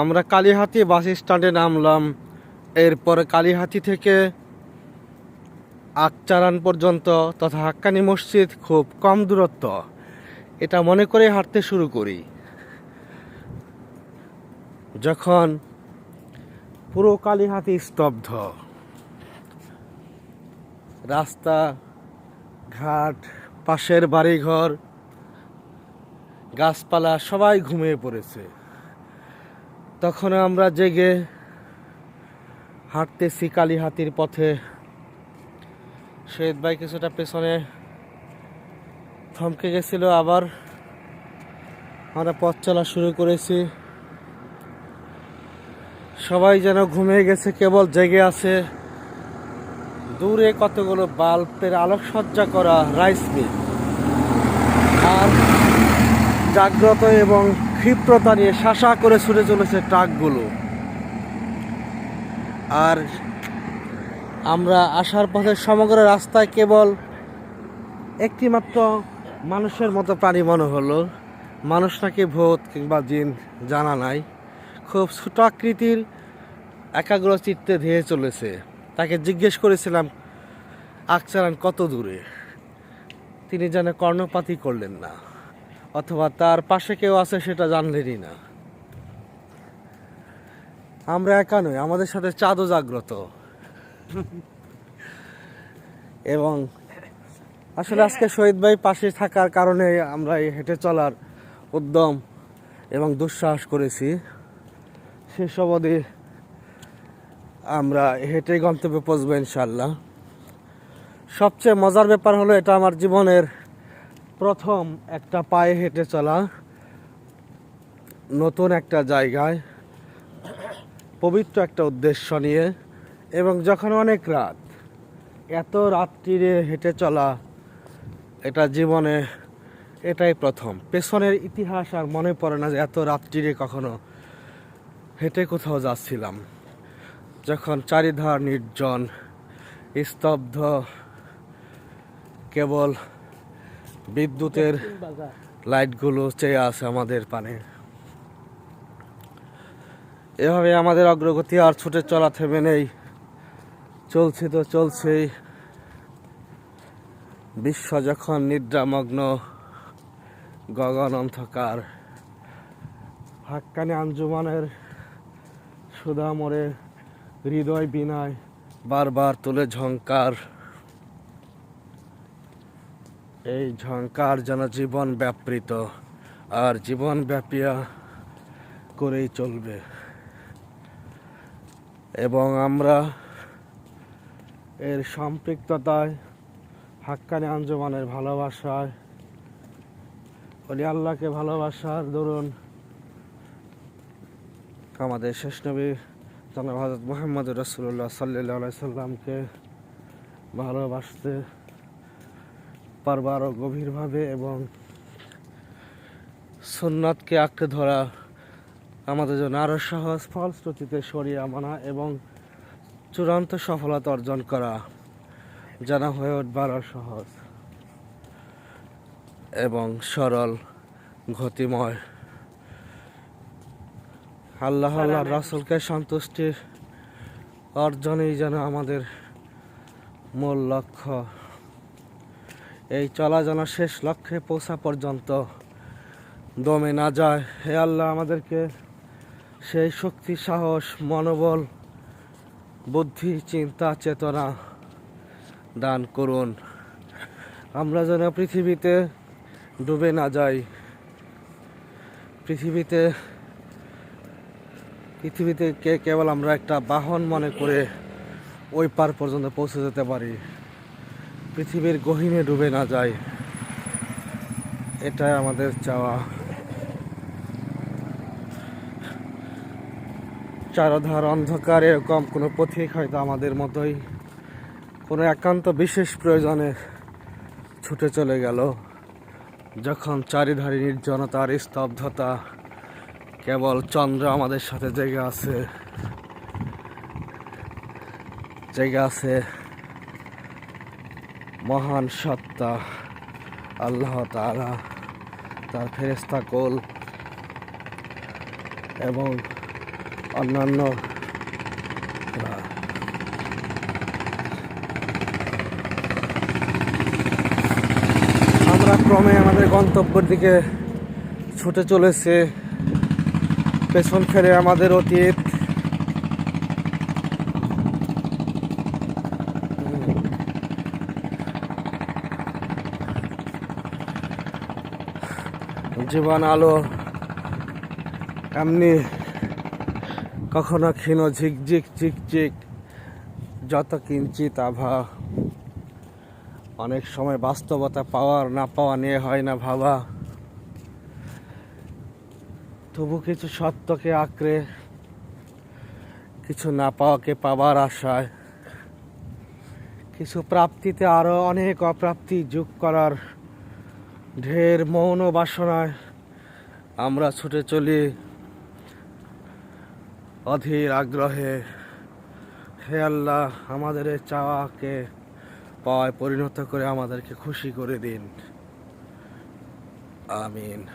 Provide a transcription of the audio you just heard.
আমরা কালীহাতি বাস স্ট্যান্ডে নামলাম। এরপর কালীহাতি থেকে আকচারান পর্যন্ত তথা হাক্কানি মসজিদ খুব কম দূরত্ব। এটা মনে করে হাঁটতে শুরু করি। যখন পুরো কালীহাতি স্তব্ধ, রাস্তা, ঘাট, পাশের বাড়িঘর, গাছপালা সবাই ঘুমিয়ে পড়েছে। তখন আমরা জেগে হাঁটতেছি কালীহাতির পথে। শহীদ ভাই কিছুটা পেছনে থমকে গেছিল, আবার আমরা পথ চলা শুরু করেছি। সবাই যেন ঘুমিয়ে গেছে, কেবল জেগে আছে। দূরে কতগুলো বাল্বের আলোকসজ্জা করা রাইস মিল। আর জাগ্রত এবং ক্ষিপ্রতা নিয়ে শাসা করে ছুটে চলেছে ট্রাকগুলো। আর আমরা আসার পথে সমগ্র রাস্তায় কেবল একটিমাত্র মানুষের মতো প্রাণী মনে হলো। মানুষ নাকি ভূত কিংবা জিন জানা নাই। খুব ছোট আকৃতির একাগ্র চিত্তে ধেয়ে চলেছে। তাকে জিজ্ঞেস করেছিলাম, আকচারান কত দূরে? তিনি যেন কর্ণপাতই করলেন না। অথবা তার পাশে কেউ আছে সেটা জানলেনই না। আমরা একা নই, আমাদের সাথে চাঁদও জাগ্রত। এবং আসলে আজকে শহীদ ভাই পাশে থাকার কারণে আমরা এই হেঁটে চলার উদ্যম এবং দুঃসাহস করেছি। শেষ অবধি আমরা হেঁটে গন্তব্যে পৌঁছবো ইনশাল্লাহ সবচেয়ে মজার ব্যাপার হলো, এটা আমার জীবনের প্রথম একটা পায়ে হেঁটে চলা, নতুন একটা জায়গায়, পবিত্র একটা উদ্দেশ্য নিয়ে এবং যখন অনেক রাত, এত রাত্রিরে হেঁটে চলা এটা জীবনে এটাই প্রথম। পেছনের ইতিহাস আর মনে পড়ে না যে এত রাত্রিরে কখনো হেঁটে কোথাও যাচ্ছিলাম। যখন চারিধার নির্জন, স্তব্ধ, কেবল বিদ্যুতের লাইটগুলো চেয়ে আছে আমাদের পানে। এভাবে আমাদের অগ্রগতি আর ছুটে চলা থেমে নেই। চলছে তো চলছেই। বিশ্ব যখন নিদ্রামগ্ন, গগন অন্ধকার। হাক্কানি আঞ্জুমানের সুধা মরে হৃদয় বিনায়, বারবার তুলে ঝঙ্কার এই ঝঙ্কার যেন জীবন ব্যাপৃত, আর জীবন ব্যাপিয়া করেই চলবে। এবং আমরা এর সম্পৃক্ততায়, হাক্কানি আঞ্জমানের ভালোবাসায়, অলি আল্লাহকে ভালোবাসার দরুন, আমাদের শেষ নবী জনাব মোহাম্মদ রসুল্লাহ সাল্লাহ সাল্লামকে ভালোবাসতে পারব আরও গভীরভাবে এবং সুন্নাতকে আঁকড়ে ধরা আমাদের জন্য আরও সহজ ফলশ্রুতিতে সরিয়ে মানা এবং চূড়ান্ত সফলতা অর্জন করা যেন হয়ে উঠবে আরও সহজ এবং সরল গতিময়। আল্লাহ আল্লাহ রাসুলকে সন্তুষ্টির অর্জনেই যেন আমাদের মূল লক্ষ্য। এই চলা যেন শেষ লক্ষ্যে পৌঁছা পর্যন্ত দমে না যায়। হে আল্লাহ, আমাদেরকে সেই শক্তি, সাহস, মনোবল, বুদ্ধি, চিন্তা, চেতনা দান করুন। আমরা যেন পৃথিবীতে ডুবে না যাই। পৃথিবীতে পৃথিবীতে কে কেবল আমরা একটা বাহন মনে করে ওই পার পর্যন্ত পৌঁছে যেতে পারি। পৃথিবীর গহীনে ডুবে না যায়। এটাই আমাদের চাওয়া। চারধার অন্ধকার এরকম কোনো পথিক হয়তো আমাদের মতোই। কোনো একান্ত বিশেষ প্রয়োজনে ছুটে চলে গেল। যখন চারিধারে নির্জনতার স্তব্ধতা কেবল চন্দ্র আমাদের সাথে জেগে আছে জেগে আছে। মহান সত্তা, আল্লাহ তাআলা তার ফেরেস্তা কোল এবং অন্যান্য আমরা ক্রমে আমাদের গন্তব্যের দিকে ছুটে চলেছে। পেছন ফেরে আমাদের অতীত জীবন আলো। এমনি কখনো ক্ষীণ ঝিকঝিক ঝিকঝিক, যত কিঞ্চিত আভা। অনেক সময় বাস্তবতা পাওয়ার না পাওয়া নিয়ে হয় না ভাবা। তবু কিছু সত্যকে আঁকড়ে, কিছু না পাওয়াকে পাবার আশায়। কিছু প্রাপ্তিতে আরও অনেক অপ্রাপ্তি যোগ করার ঢের মৌন বাসনায় আমরা ছুটে চলি অধীর আগ্রহে। হে আল্লাহ, আমাদের এই চাওয়াকে পাওয়ায় পরিণত করে আমাদেরকে খুশি করে দিন। আমিন।